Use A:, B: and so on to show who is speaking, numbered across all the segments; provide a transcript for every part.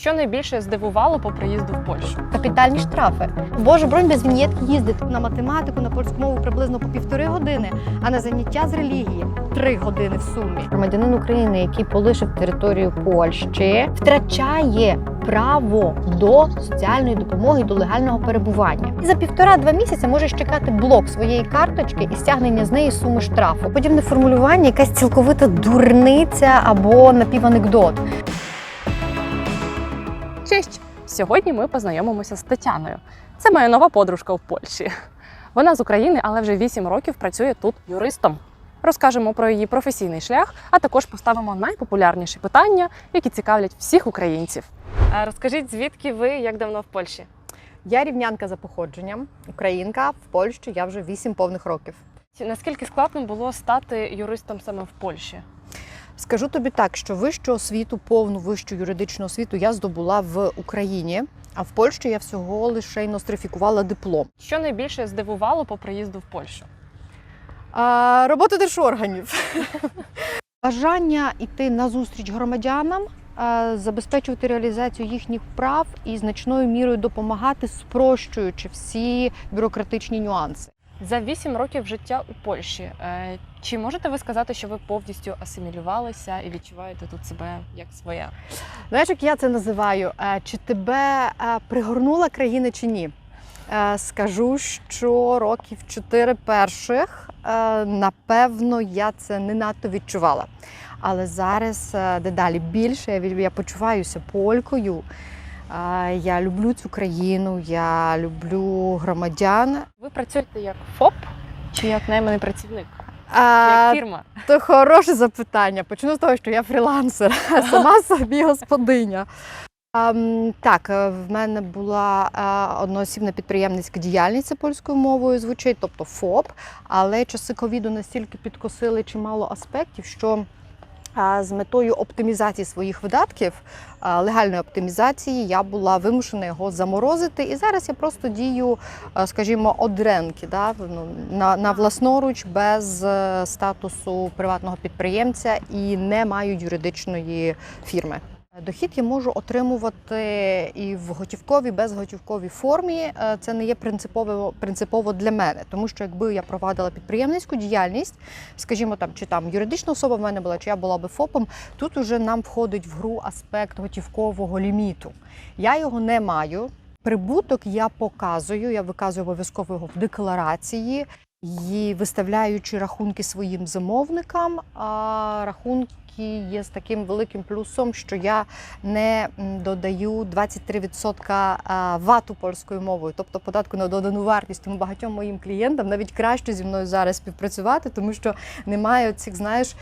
A: Що найбільше здивувало по приїзду в Польщу?
B: Капітальні штрафи. Боже, бронь без вінєтки їздити на математику, на польську мову приблизно по півтори години, а на заняття з релігії три години в сумі. Громадянин України, який полишив територію Польщі, втрачає право до соціальної допомоги до легального перебування. І за півтора-два місяці можеш чекати блок своєї карточки і стягнення з неї суми штрафу. Подібне формулювання якась цілковита дурниця або напіванекдот.
A: Честь! Сьогодні ми познайомимося з Тетяною. Це моя нова подружка в Польщі. Вона з України, але вже 8 років працює тут юристом. Розкажемо про її професійний шлях, а також поставимо найпопулярніші питання, які цікавлять всіх українців. Розкажіть, звідки ви як давно в Польщі?
B: Я рівнянка за походженням, українка в Польщі. Я вже вісім повних років.
A: Наскільки складно було стати юристом саме в Польщі?
B: Скажу тобі так, що вищу освіту, повну вищу юридичну освіту я здобула в Україні, а в Польщі я всього лише й нострифікувала диплом.
A: Що найбільше здивувало по приїзду в Польщу?
B: А, робота держорганів. Бажання йти на зустріч громадянам, забезпечувати реалізацію їхніх прав і значною мірою допомагати, спрощуючи всі бюрократичні нюанси.
A: За 8 років життя у Польщі. е, Чи можете ви сказати, що ви повністю асимілювалися і відчуваєте тут себе як своє?
B: Знаєш, як я це називаю? Е, Чи тебе е, пригорнула країна чи ні? Скажу, що років чотири перших, напевно, я це не надто відчувала. Але зараз дедалі більше я почуваюся полькою. Я люблю цю країну, я люблю громадян.
A: Ви працюєте як ФОП чи як найманий працівник?
B: А,
A: як фірма?
B: То хороше запитання. Почну з того, що я фрілансер, сама собі господиня. Ем, так, е, в мене була е, одноосібна підприємницька діяльність це польською мовою звучить, тобто ФОП, але часи ковіду настільки підкосили чимало аспектів, що з метою оптимізації своїх видатків, легальної оптимізації, я була вимушена його заморозити. І зараз я просто дію, скажімо, одренки да, ну, на, на власноруч без е, статусу приватного підприємця і не маю юридичної фірми. Дохід я можу отримувати і в готівковій, безготівковій формі. Е, Це не є принципово, принципово для мене, тому що якби я провадила підприємницьку діяльність, скажімо, там чи там юридична особа в мене була, чи я була би ФОПом, тут уже нам входить в гру аспект готівкового ліміту. Я його не маю. Прибуток я показую, я виказую обов'язково його в декларації. І виставляючи рахунки своїм замовникам, а рахунки є з таким великим плюсом, що я не додаю 23% а, вату польською мовою, тобто податку на додану вартість. Тому багатьом моїм клієнтам навіть краще зі мною зараз співпрацювати, тому що немає цих, знаєш,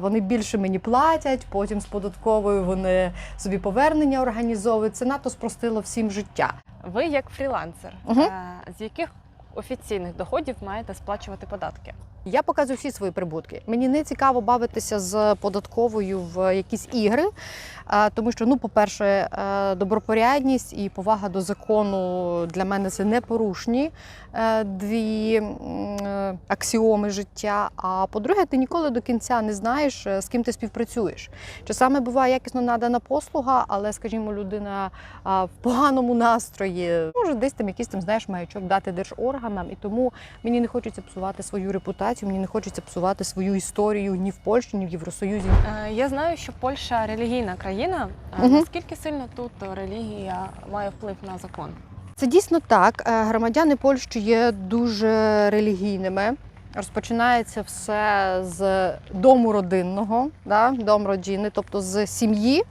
B: вони більше мені платять, потім з податковою вони собі повернення організовують. Це надто спростило всім життя.
A: Ви як фрілансер, е, з яких офіційних доходів маєте сплачувати податки?
B: Я показую всі свої прибутки. Мені не цікаво бавитися з податковою в якісь ігри, тому що, ну, по-перше, е, добропорядність і повага до закону для мене це непорушні е, дві е, аксіоми життя. А по-друге, ти ніколи до кінця не знаєш, з ким ти співпрацюєш. Часами буває якісно надана послуга, але, скажімо, людина в поганому настрої може десь там якийсь там знаєш маячок дати держорганам, і тому мені не хочеться псувати свою репутацію, мені не хочеться псувати свою історію ні в Польщі, ні в Євросоюзі.
A: Е, Я знаю, що Польща релігійна країна.
B: Мгм.
A: Наскільки сильно тут релігія має вплив на закон?
B: Це дійсно так. Е, Громадяни Польщі є дуже релігійними. Розпочинається все з дому родинного, да, дом родини, тобто з сім'ї.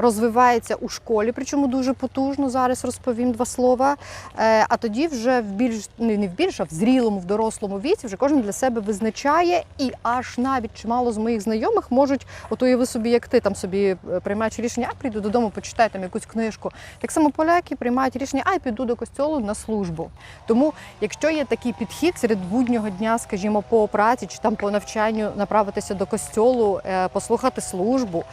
B: Розвивається у школі, причому дуже потужно. Зараз розповім два слова. Е, А тоді вже в більш не в більш, а в зрілому, в дорослому віці вже кожен для себе визначає, і аж навіть чимало з моїх знайомих можуть, от уяви собі, як ти там собі е, приймаєш рішення, а прийду додому, почитаю там якусь книжку. Так само поляки приймають рішення, а й піду до костьолу на службу. Тому, якщо є такий підхід серед буднього дня, скажімо, по праці чи там по навчанню направитися до костьолу, е, послухати службу,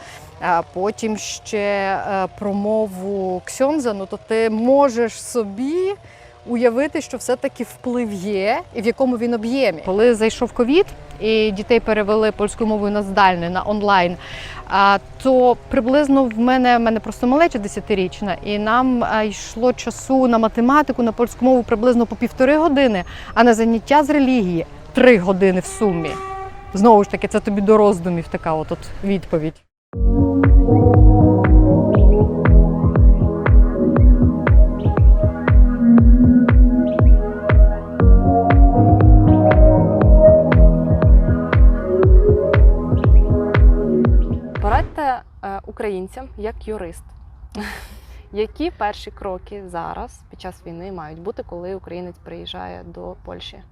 B: потім ще е, промову ксьонза, ну то ти можеш собі уявити, що все-таки вплив є і в якому він об'ємі. Коли зайшов ковід і дітей перевели польською мовою на здальне, на онлайн. То приблизно в мене в мене просто малеча десятирічна, і нам йшло часу на математику, на польську мову приблизно по півтори години, а на заняття з релігії три години в сумі. Знову ж таки, це тобі до роздумів така от відповідь.
A: Українцям як юрист. Які перші кроки зараз під час війни мають бути, коли українець приїжджає до Польщі?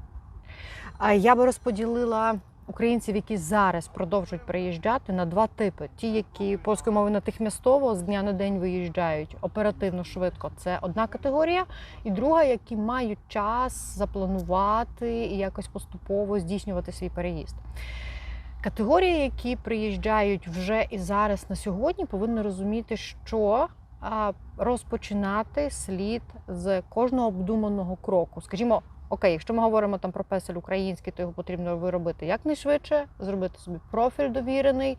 B: Я би розподілила українців, які зараз продовжують приїжджати, на два типи: ті, які польською мовою натихмястово з дня на день виїжджають оперативно швидко. Це одна категорія, і друга, які мають час запланувати і якось поступово здійснювати свій переїзд. Категорії, які приїжджають вже і зараз на сьогодні, повинні розуміти, що розпочинати слід з кожного обдуманого кроку. Скажімо, окей, якщо ми говоримо там про песель український, то його потрібно виробити якнайшвидше, зробити собі профіль довірений,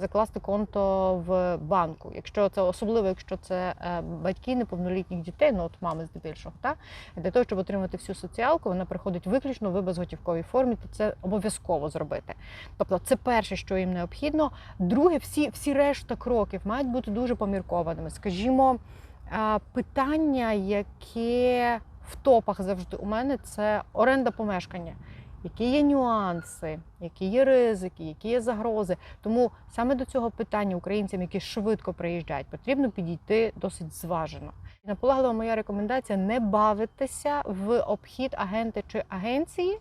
B: закласти конто в банку. Якщо це особливо, якщо це е, батьки неповнолітніх дітей, ну от мами здебільшого, та для того, щоб отримати всю соціалку, вона приходить виключно в безготівковій формі, то це обов'язково зробити. Тобто, це перше, що їм необхідно. Друге, всі, всі решта кроків мають бути дуже поміркованими. Скажімо, питання, яке в топах завжди у мене, це оренда помешкання. Які є нюанси, які є ризики, які є загрози. Тому саме до цього питання українцям, які швидко приїжджають, потрібно підійти досить зважено. Наполеглива моя рекомендація не бавитися в обхід агенти чи агенції.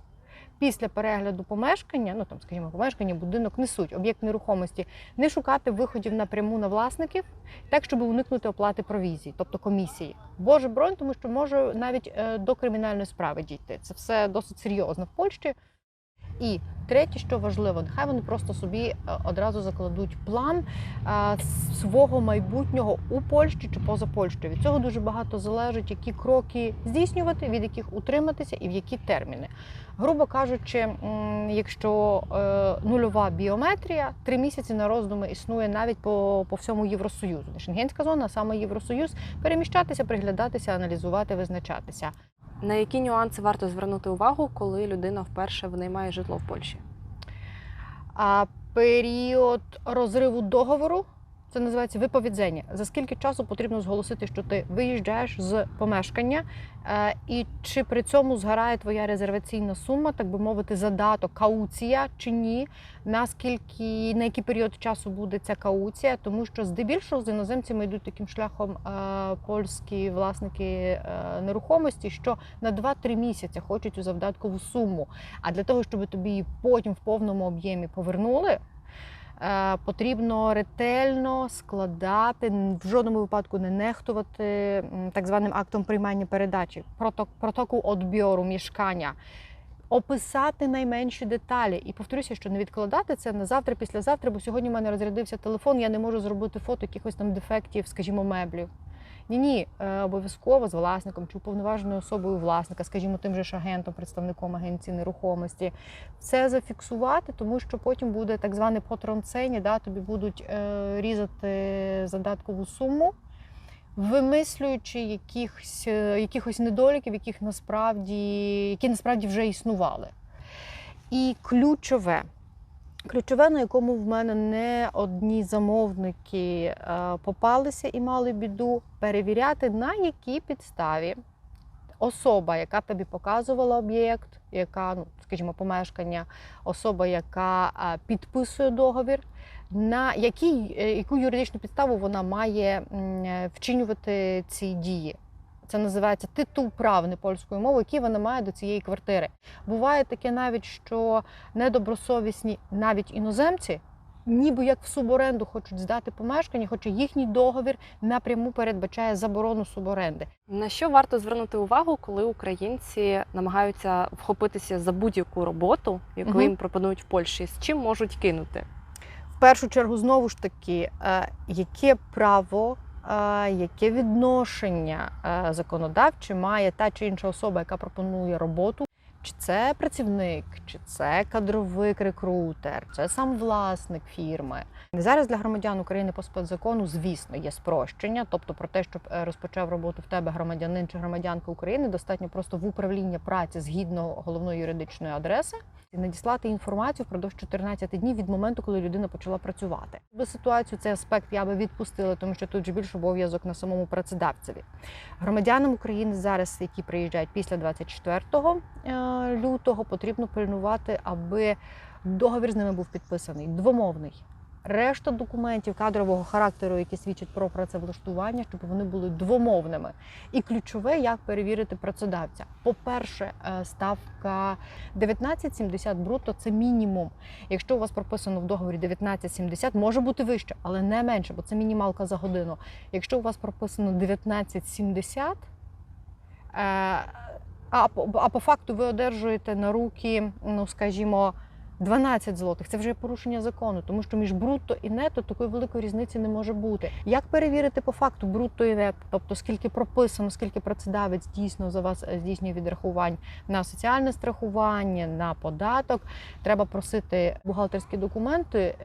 B: Після перегляду помешкання, ну там, скажімо, помешкання, будинок несуть об'єкт нерухомості, не шукати виходів напряму на власників, так, щоб уникнути оплати провізії, тобто комісії. Боже бронь, тому що може навіть е, до кримінальної справи дійти. Це все досить серйозно в Польщі. І третє, що важливо, нехай вони просто собі е, одразу закладуть план е, свого майбутнього у Польщі чи поза Польщею. Від цього дуже багато залежить, які кроки здійснювати, від яких утриматися і в які терміни. Грубо кажучи, якщо е, нульова біометрія, три місяці на роздуми існує навіть по, по всьому Євросоюзу. Шенгенська зона, саме Євросоюз, переміщатися, приглядатися, аналізувати, визначатися.
A: На які нюанси варто звернути увагу, коли людина вперше винаймає житло в Польщі?
B: А період розриву договору це називається виповідзення. За скільки часу потрібно зголосити, що ти виїжджаєш з помешкання, е, і чи при цьому згорає твоя резерваційна сума, так би мовити, задаток, кауція чи ні? Наскільки на який період часу буде ця кауція? Тому що здебільшого з іноземцями йдуть таким шляхом е, польські власники е, нерухомості, що на 2-3 місяці хочуть у завдаткову суму. А для того, щоб тобі її потім в повному об'ємі повернули. Е, Потрібно ретельно складати, в жодному випадку не нехтувати так званим актом приймання передачі, проток- протокол одбіру мішкання, описати найменші деталі. І повторюся, що не відкладати це на завтра, післязавтра, бо сьогодні в мене розрядився телефон, я не можу зробити фото якихось там дефектів, скажімо, меблів. Ні, ні, обов'язково з власником чи уповноваженою особою власника, скажімо, тим же ж агентом, представником агенції нерухомості, все зафіксувати, тому що потім буде так зване потронцені, да, тобі будуть е, різати задаткову суму, вимислюючи якихось, е, якихось недоліків, яких насправді, які насправді вже існували. І ключове. Ключове, на якому в мене не одні замовники е, попалися і мали біду, перевіряти, на якій підставі особа, яка тобі показувала об'єкт, яка, ну, скажімо, помешкання, особа, яка е, підписує договір, на якій, е, яку юридичну підставу вона має вчинювати ці дії. Це називається титул правни польською мовою, який вона має до цієї квартири. Буває таке навіть, що недобросовісні навіть іноземці, ніби як в суборенду хочуть здати помешкання, хоча їхній договір напряму передбачає заборону суборенди.
A: На що варто звернути увагу, коли українці намагаються вхопитися за будь-яку роботу, яку
B: Мгм.
A: їм пропонують в Польщі, з чим можуть кинути?
B: В першу чергу, знову ж таки, е, яке право яке відношення е, законодавче має та чи інша особа, яка пропонує роботу. Чи це працівник, чи це кадровик, рекрутер, це сам власник фірми. Зараз для громадян України по спецзакону, звісно, є спрощення. Тобто про те, щоб е, розпочав роботу в тебе громадянин чи громадянка України, достатньо просто в управління праці згідно головної юридичної адреси і надіслати інформацію впродовж 14 днів від моменту, коли людина почала працювати. Би ситуацію цей аспект я би відпустила, тому що тут же більш обов'язок на самому працедавцеві. Громадянам України зараз, які приїжджають після 24 е, лютого, потрібно пильнувати, аби договір з ними був підписаний двомовний. Решта документів кадрового характеру, які свідчать про працевлаштування, щоб вони були двомовними. І ключове, як перевірити працедавця. По-перше, е, ставка 19,70 брутто це мінімум. Якщо у вас прописано в договорі 19,70, може бути вище, але не менше, бо це мінімалка за годину. Якщо у вас прописано 19,70, е, а, по- а по факту ви одержуєте на руки, ну скажімо, 12 злотих. Це вже порушення закону, тому що між брутто і нето такої великої різниці не може бути. Як перевірити по факту брутто і нето, тобто скільки прописано, скільки працедавець дійсно за вас е, здійснює відрахувань на соціальне страхування, на податок. Треба просити бухгалтерські документи,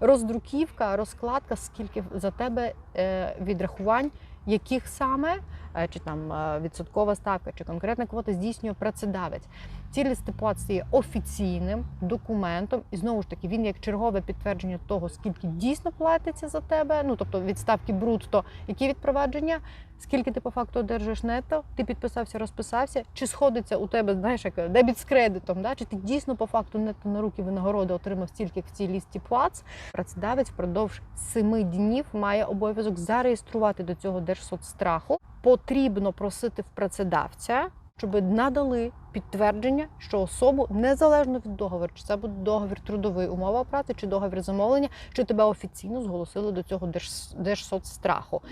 B: роздруківка, розкладка, скільки за тебе е, відрахувань, яких саме е, чи там е, відсоткова ставка, чи конкретна квота здійснює працедавець. Ці листипад є офіційним документом, і знову ж таки він як чергове підтвердження того, скільки дійсно платиться за тебе. Ну тобто від ставки брутто, які відпровадження, скільки ти по факту одержуєш нето, ти підписався, розписався, чи сходиться у тебе, знаєш, як дебіт з кредитом, да? чи ти дійсно по факту нето на руки винагороди отримав стільки в цій лісті плац. Працедавець впродовж семи днів має обов'язок зареєструвати до цього держсоцстраху. Потрібно просити в працедавця, щоб надали підтвердження, що особу незалежно від договору, чи це буде договір трудовий, умова праці, чи договір замовлення, що тебе офіційно зголосили до цього держ- держсоцстраху.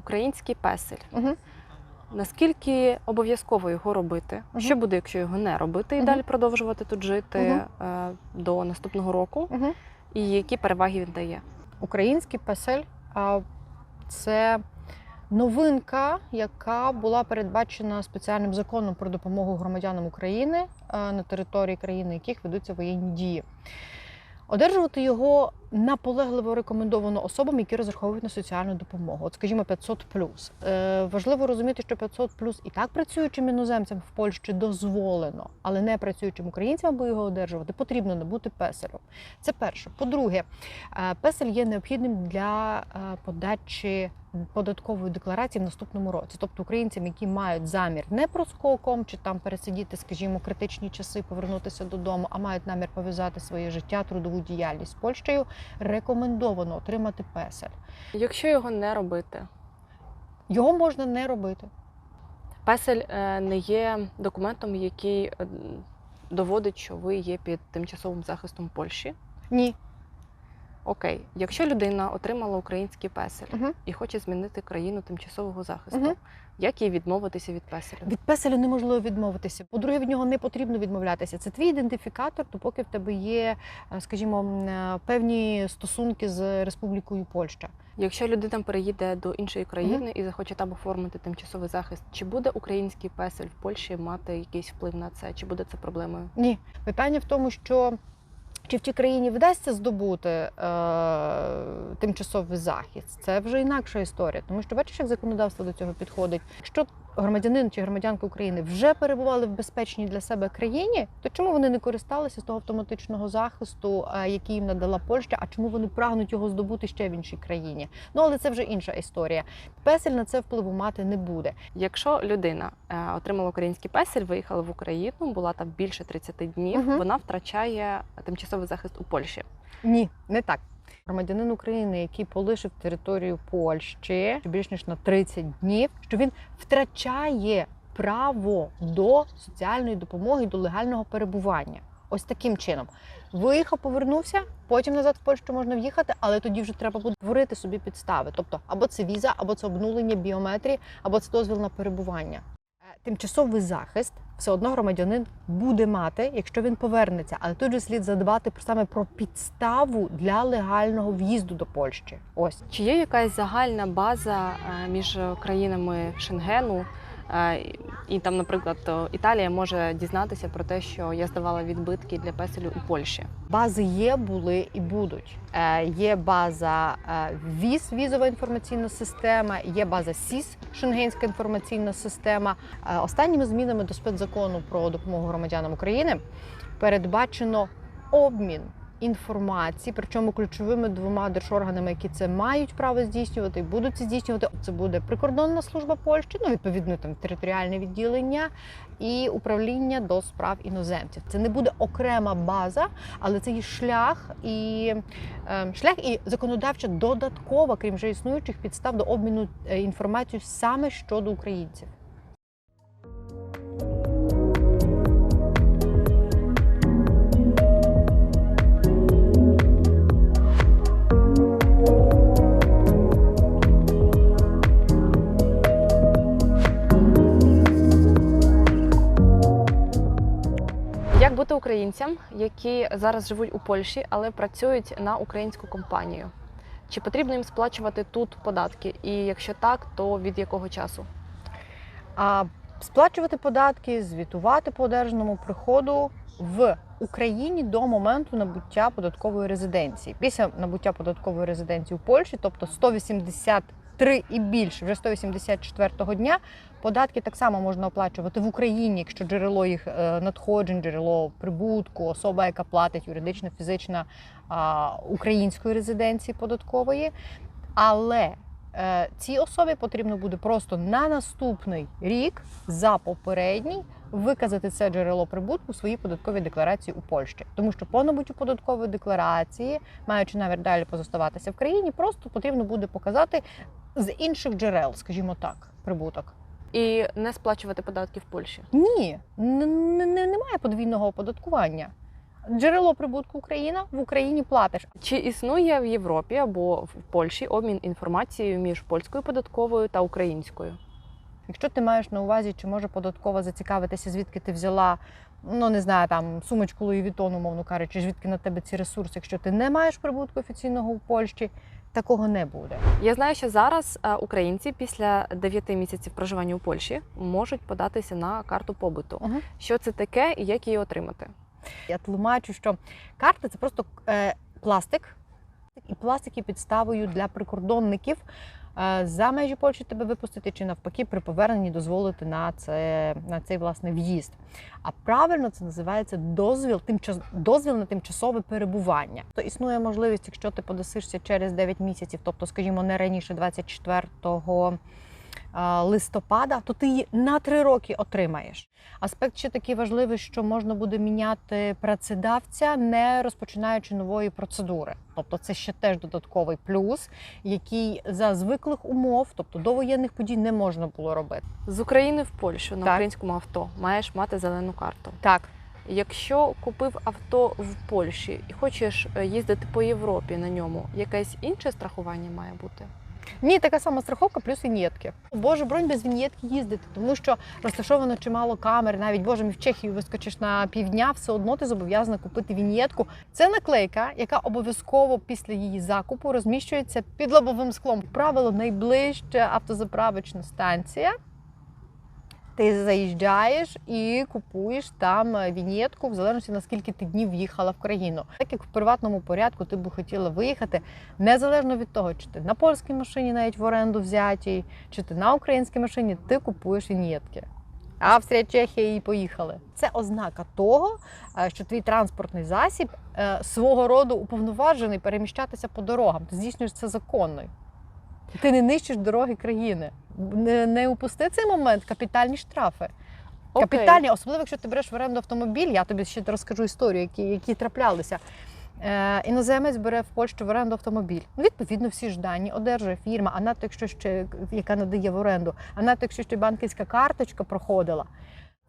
A: Український песель.
B: Угу.
A: Наскільки обов'язково його робити?
B: Мгм.
A: Що буде, якщо його не робити, і
B: Мгм.
A: далі продовжувати тут жити
B: Мгм.
A: е, до наступного року?
B: Угу.
A: І які переваги він дає?
B: Український песель це новинка, яка була передбачена спеціальним законом про допомогу громадянам України на території країни, яких ведуться воєнні дії. Одержувати його наполегливо рекомендовано особам, які розраховують на соціальну допомогу. От, скажімо, 500 Е, важливо розуміти, що 500 і так працюючим іноземцям в Польщі дозволено, але не працюючим українцям, аби його одержувати, потрібно набути песелю. Це перше. По-друге, е, песель є необхідним для е, подачі податкової декларації в наступному році. Тобто українцям, які мають замір не проскоком чи там пересидіти, скажімо, критичні часи, повернутися додому, а мають намір пов'язати своє життя, трудову діяльність з Польщею, рекомендовано отримати песель.
A: Якщо його не робити,
B: Його можна не робити.
A: песель е, не є документом, який е, доводить, що ви є під тимчасовим захистом Польщі.
B: Ні.
A: Окей, якщо людина отримала український песель
B: Угу.
A: і хоче змінити країну тимчасового захисту,
B: Мгм.
A: як їй відмовитися від песеля?
B: Від песелю неможливо відмовитися. По-друге, від нього не потрібно відмовлятися. Це твій ідентифікатор, допоки в тебе є, е, скажімо, е, певні стосунки з Республікою Польща.
A: Якщо людина переїде до іншої країни і захоче там оформити тимчасовий захист, чи буде український песель в Польщі мати якийсь вплив на це? Чи буде це проблемою?
B: Ні, питання в тому, що чи в тій країні вдасться здобути е, тимчасовий захист, це вже інакша історія. Тому що бачиш, як законодавство до цього підходить. Якщо громадянин чи громадянка України вже перебували в безпечній для себе країні, то чому вони не користалися з того автоматичного захисту, е, який їм надала Польща? А чому вони прагнуть його здобути ще в іншій країні? Ну але це вже інша історія. Песель на це впливу мати не буде.
A: Якщо людина е, отримала український песель, виїхала в Україну, була там більше 30 днів,
B: Мгм.
A: вона втрачає тимчасовий захист у Польщі.
B: Ні, не так. Громадянин України, який полишив територію Польщі більш ніж на 30 днів, що він втрачає право до соціальної допомоги, до легального перебування. Ось таким чином. Виїхав, повернувся, потім назад в Польщу можна в'їхати, але тоді вже треба буде створити собі підстави. Тобто, або це віза, або це обнулення біометрії, або це дозвіл на перебування. Тимчасовий захист все одно громадянин буде мати, якщо він повернеться. Але тут же слід задбати про- саме про підставу для легального в'їзду до Польщі. Ось
A: Чи є якась загальна база е, між країнами Шенгену? Е, І там, наприклад, Італія може дізнатися про те, що я здавала відбитки для песелю у Польщі.
B: Бази є, були і будуть. Е, Є база е, ВІЗ, візова інформаційна система, є база СІС, Шенгенська інформаційна система. Останніми змінами до спецзакону про допомогу громадянам України передбачено обмін інформації, причому ключовими двома держорганами, які це мають право здійснювати і будуть це здійснювати. Це буде прикордонна служба Польщі, ну відповідно там територіальне відділення і управління до справ іноземців. Це не буде окрема база, але це є шлях і е, шлях і законодавча додаткова, крім вже існуючих підстав до обміну е, інформацією саме щодо українців.
A: Бути українцям, які зараз живуть у Польщі, але працюють на українську компанію? Чи потрібно їм сплачувати тут податки? І якщо так, то від якого часу?
B: А сплачувати податки, звітувати по одержаному приходу в Україні до моменту набуття податкової резиденції. Після набуття податкової резиденції у Польщі, тобто 183 і більше, вже 184 дня, податки так само можна оплачувати в Україні, якщо джерело їх е, надходжень, джерело прибутку, особа, яка платить юридична, фізична української резиденції податкової. Але цій особі потрібно буде просто на наступний рік за попередній виказати це джерело прибутку у своїй податковій декларації у Польщі. Тому що по набуттю податкової декларації, маючи намір далі позоставатися в країні, просто потрібно буде показати з інших джерел, скажімо так, прибуток.
A: І не сплачувати податки в Польщі.
B: Ні, немає подвійного оподаткування. Джерело прибутку Україна в Україні платиш.
A: Чи існує в Європі або в Польщі обмін інформацією між польською податковою та українською?
B: Якщо ти маєш на увазі, чи може податкова зацікавитися, звідки ти взяла, ну не знаю, там сумочку Луї Вітон, умовно кажучи, звідки на тебе ці ресурси, якщо ти не маєш прибутку офіційного в Польщі, такого не буде.
A: Я знаю, що зараз е, українці після 9 місяців проживання у Польщі можуть податися на карту побуту.
B: Мгм.
A: Що це таке і як її отримати?
B: Я тлумачу, що карта це просто е, пластик, і пластик є підставою для прикордонників е, за межі Польщі тебе випустити, чи навпаки при поверненні дозволити на це на цей власне в'їзд. А правильно це називається дозвіл, тимчас дозвіл на тимчасове перебування. То існує можливість, якщо ти подасишся через 9 місяців, тобто, скажімо, не раніше 24 е, листопада, то ти її на 3 роки отримаєш. Аспект ще такий важливий, що можна буде міняти працедавця, не розпочинаючи нової процедури. Тобто, це ще теж додатковий плюс, який за звиклих умов, тобто до воєнних подій, не можна було робити.
A: З України в Польщу на
B: Так.
A: українському авто маєш мати зелену карту.
B: Так,
A: Якщо купив авто в Польщі і хочеш е, їздити по Європі на ньому, якесь інше страхування має бути?
B: Ні, така сама страховка, плюс вінєтки. Боже, бронь без вінєтки їздити, тому що розташовано чимало камер. Навіть боже, в Чехію вискочиш на півдня, все одно ти зобов'язана купити вінєтку. Це наклейка, яка обов'язково після її закупу розміщується під лобовим склом. Правило, найближча автозаправочна станція. Ти заїжджаєш і купуєш там е, вінєтку, в залежності наскільки ти днів їхала в країну. Так як в приватному порядку ти би хотіла виїхати, незалежно від того, чи ти на польській машині навіть в оренду взятій, чи ти на українській машині, ти купуєш вінєтки. Австрія, Чехія і поїхали. Це ознака того, е, що твій транспортний засіб е, свого роду уповноважений переміщатися по дорогам. Ти здійснюєш це законно. Ти не нищиш дороги країни. Не, не упусти цей момент, капітальні штрафи.
A: Окей.
B: Капітальні, особливо якщо ти береш в оренду автомобіль, я тобі ще розкажу історію, які, які траплялися. Е, іноземець бере в Польщу в оренду автомобіль. Ну, відповідно, всі ж дані одержує фірма, а надто якщо ще яка надає в оренду, а надто якщо ще банківська карточка проходила.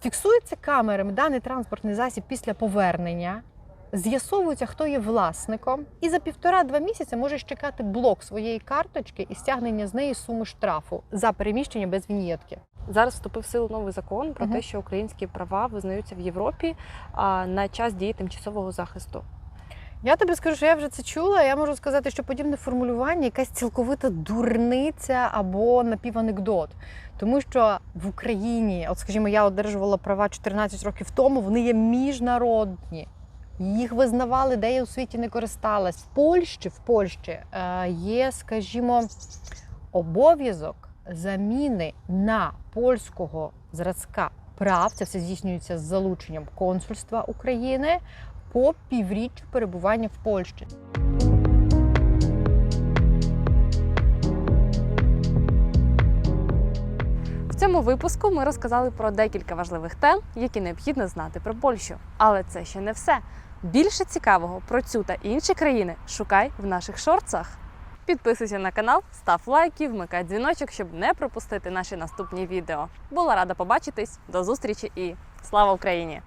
B: Фіксується камерами даний транспортний засіб після повернення. З'ясовується, хто є власником, і за півтора-два місяці можеш чекати блок своєї карточки і стягнення з неї суми штрафу за переміщення без віньєтки.
A: Зараз вступив в силу новий закон про
B: Мгм.
A: те, що українські права визнаються в Європі а, на час дії тимчасового захисту.
B: Я тобі скажу, що я вже це чула. Я можу сказати, що подібне формулювання якась цілковита дурниця або напіванекдот. Тому що в Україні, от скажімо, я одержувала права 14 років тому, вони є міжнародні. Їх визнавали, де я у світі не користалась. В Польщі, в Польщі е, є, скажімо, обов'язок заміни на польського зразка прав. Це все здійснюється з залученням консульства України по півріччю перебування в Польщі.
A: В цьому випуску ми розказали про декілька важливих тем, які необхідно знати про Польщу. Але це ще не все. Більше цікавого про цю та інші країни шукай в наших шорцах. Підписуйся на канал, став лайки, вмикай дзвіночок, щоб не пропустити наші наступні відео. Була рада побачитись. До зустрічі і слава Україні!